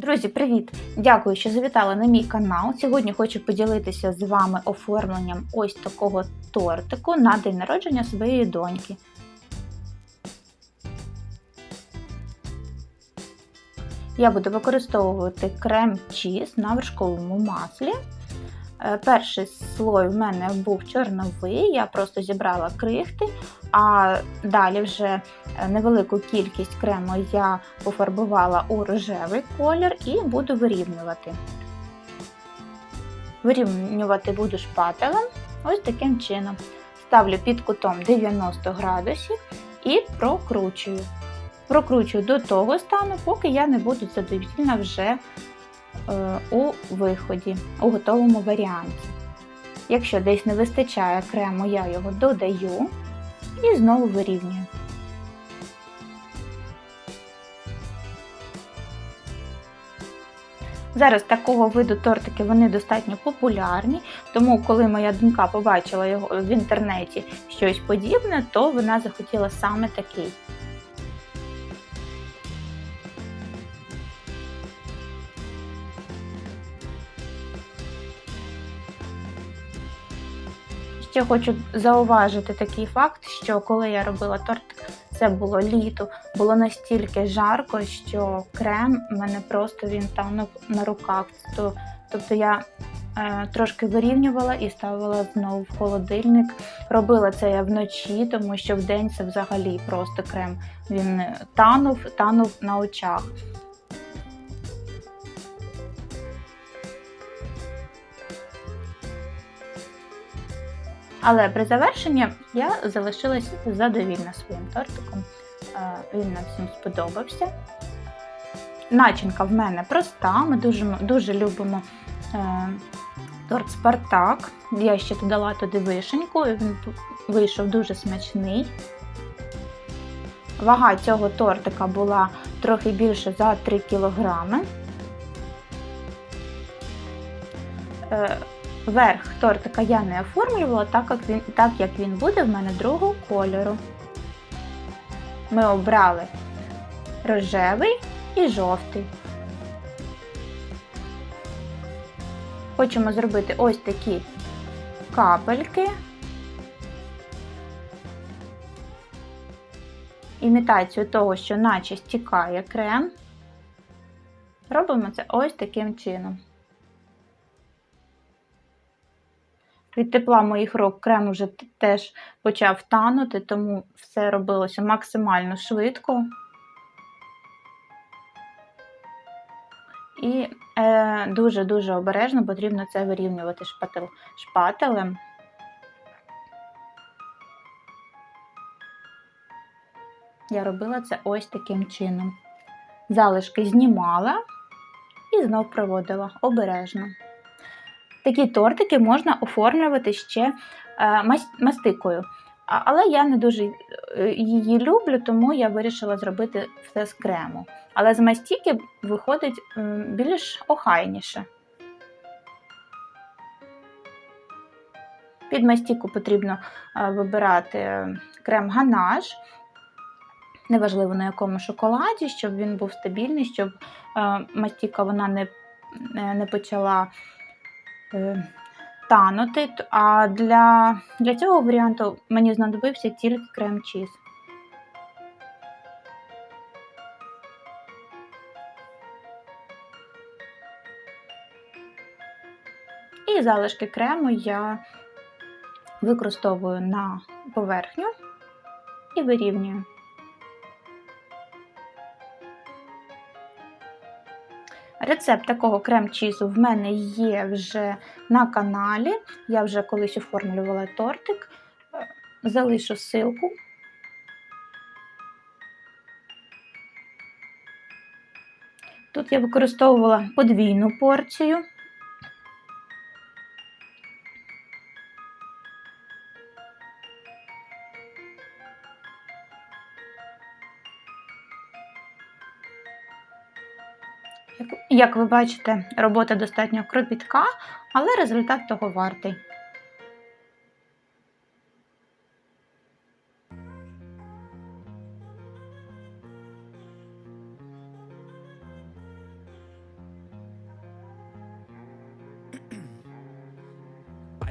Друзі, привіт! Дякую, що завітали на мій канал. Сьогодні хочу поділитися з вами оформленням ось такого тортику на день народження своєї доньки. Я буду використовувати крем чіз на вершковому маслі. Е, Перший слой в мене був чорновий, я просто зібрала крихти, а далі вже е, невелику кількість крему я пофарбувала у рожевий колір і буду вирівнювати. Вирівнювати буду шпателем ось таким чином. Ставлю під кутом 90 градусів і прокручую. Прокручую до того стану, поки я не буду задовільна вже у виході, у готовому варіанті. Якщо десь не вистачає крему, я його додаю і знову вирівнюю. Зараз такого виду тортики вони достатньо популярні, тому коли моя донька побачила його в інтернеті щось подібне, то вона захотіла саме такий. Ще хочу зауважити такий факт, що коли я робила тортик, це було літо, було настільки жарко, що крем мене просто він танув на руках. Тобто я е, трошки вирівнювала і ставила знову в холодильник. Робила це я вночі, тому що вдень це взагалі просто крем. Він е, танув, танув на очах. Але при завершенні я залишилася задовільна своїм тортиком. Е, Він нам всім сподобався. Начинка в мене проста. Ми дуже, дуже любимо е, торт Спартак. Я ще додала туди вишеньку, він вийшов дуже смачний. Вага цього тортика була трохи більше за 3 кілограми. Е, Верх тортика я не оформлювала, так як він, так як він буде в мене другого кольору. Ми обрали рожевий і жовтий. Хочемо зробити ось такі капельки. Імітацію того, що наче стікає крем. Робимо це ось таким чином. Від тепла моїх рук крем вже теж почав танути, тому все робилося максимально швидко. І е, дуже-дуже обережно потрібно це вирівнювати шпател, шпателем. Я робила це ось таким чином. Залишки знімала і знов проводила обережно. Такі тортики можна оформлювати ще е, мастикою. Але я не дуже е, її люблю, тому я вирішила зробити все з крему. Але з мастіки виходить більш охайніше. Під мастіку потрібно е, вибирати крем ганаш, неважливо на якому шоколаді, щоб він був стабільний, щоб мастіка вона не, не почала танути. А для, для цього варіанту мені знадобився тільки крем чіз. І залишки крему я використовую на поверхню і вирівнюю. Рецепт такого крем-чізу в мене є вже на каналі. Я вже колись оформлювала тортик. Е, Залишу ссылку. Тут я використовувала подвійну порцію. Як, ви бачите, робота достатньо кропітка, але результат того вартий.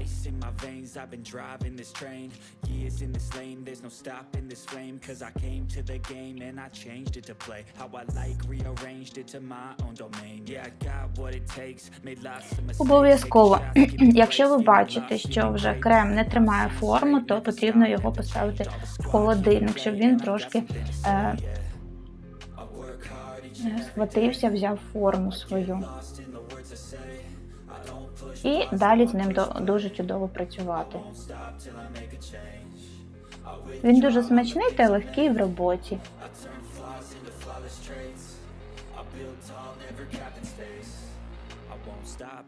Ice in my veins, I've been driving this train. Years in this lane, there's no stopping this flame. Cause I came to the game and I changed it to play. How I like, rearranged it to my own domain. Yeah, I got what it takes, made lots of mistakes. Обов'язково, якщо ви бачите, що вже крем не тримає форму, то потрібно його поставити в холодильник, щоб він трошки е, е, схватився, взяв форму свою. І далі з ним дуже чудово працювати. Він дуже смачний та легкий в роботі.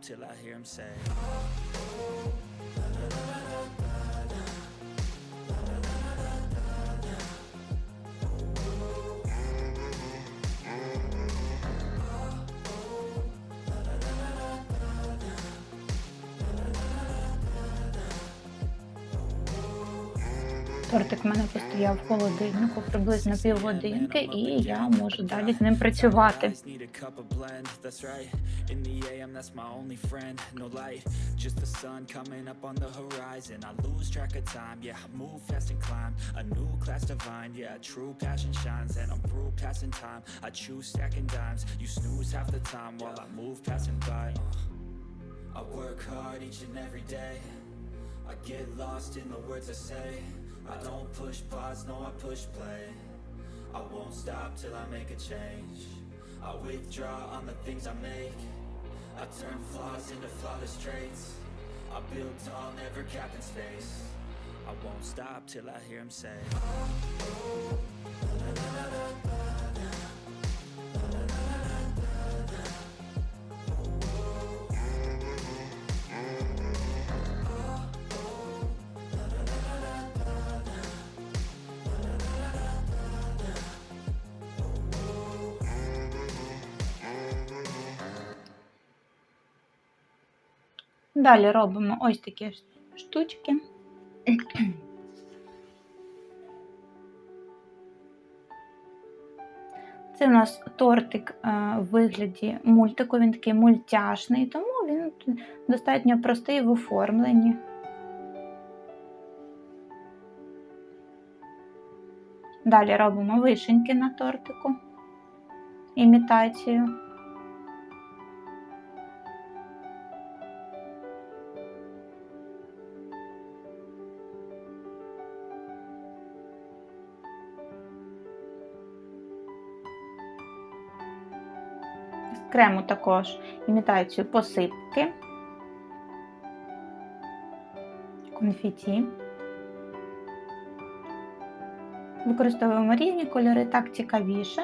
Till I hear him say. I choose stacking dimes. You snooze half the time while I move passing by. Uh. I work hard each and every day. I get lost in the words I say. I don't push pause, no, I push play. I won't stop till I make a change. I withdraw on the things I make. I turn flaws into flawless traits. I build tall, never capped in space. I won't stop till I hear him say. Далі робимо ось такі штучки. Це у нас тортик е, в вигляді мультику, він такий мультяшний, тому він достатньо простий в оформленні. Далі робимо вишеньки на тортику, імітацію. Крему також імітацію посипки, конфеті. Використовуємо різні кольори, так цікавіше.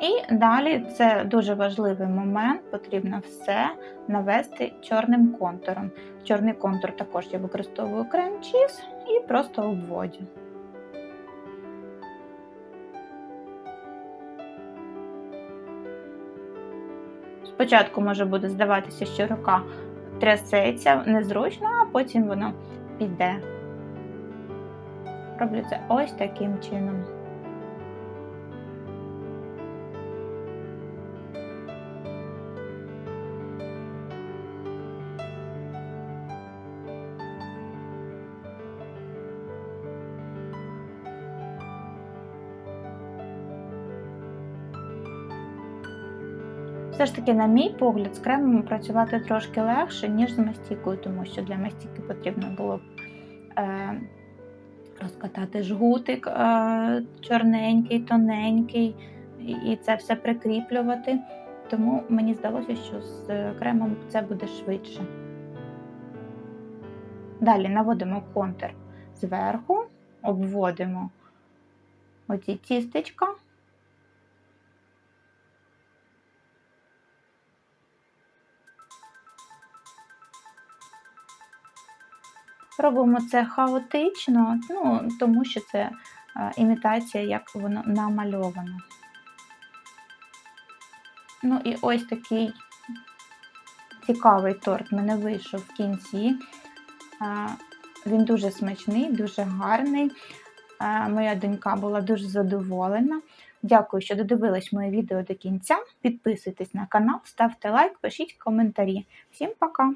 І далі це дуже важливий момент, потрібно все навести чорним контуром. Чорний контур також я використовую крем чіз і просто обводю. Спочатку може буде здаватися, що рука трясеться незручно, а потім воно піде. Роблю це ось таким чином. Все ж таки, на мій погляд, з кремом працювати трошки легше, ніж з мастікою, тому що для мастіки потрібно було б е, розкатати жгутик е, чорненький, тоненький, і, це все прикріплювати. Тому мені здалося, що з кремом це буде швидше. Далі наводимо контур зверху, обводимо оці тістечка. Робимо це хаотично, ну, тому що це імітація, як воно намальовано. Ну і ось такий цікавий торт в мене вийшов в кінці. Він дуже смачний, дуже гарний. Моя донька була дуже задоволена. Дякую, що додивились моє відео до кінця. Підписуйтесь на канал, ставте лайк, пишіть коментарі. Всім пока!